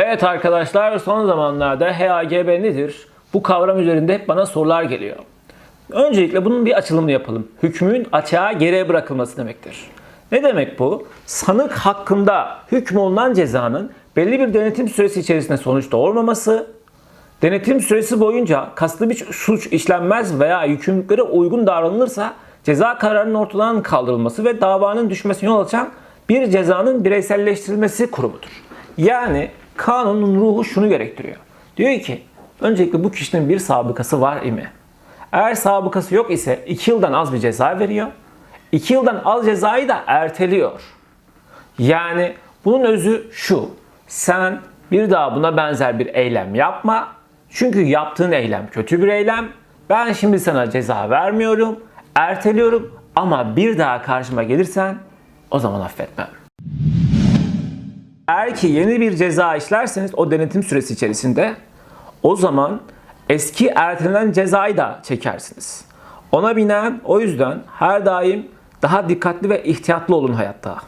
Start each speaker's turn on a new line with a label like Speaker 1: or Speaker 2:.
Speaker 1: Evet arkadaşlar son zamanlarda HAGB nedir? Bu kavram üzerinde hep bana sorular geliyor. Öncelikle bunun bir açılımını yapalım. Hükmün açığa geriye bırakılması demektir. Ne demek bu? Sanık hakkında hükmolunan cezanın belli bir denetim süresi içerisinde sonuç doğurmaması, denetim süresi boyunca kasıtlı bir suç işlenmez veya yükümlülüklere uygun davranılırsa ceza kararının ortadan kaldırılması ve davanın düşmesine yol açan bir cezanın bireyselleştirilmesi kurumudur. Yani kanunun ruhu şunu gerektiriyor. Diyor ki öncelikle bu kişinin bir sabıkası var imi. Eğer sabıkası yok ise 2 yıldan az bir ceza veriyor. 2 yıldan az cezayı da erteliyor. Yani bunun özü şu. Sen bir daha buna benzer bir eylem yapma. Çünkü yaptığın eylem kötü bir eylem. Ben şimdi sana ceza vermiyorum. Erteliyorum ama bir daha karşıma gelirsen o zaman affetmem. Eğer ki yeni bir ceza işlerseniz o denetim süresi içerisinde o zaman eski ertelenen cezayı da çekersiniz. Ona binen o yüzden her daim daha dikkatli ve ihtiyatlı olun hayatta.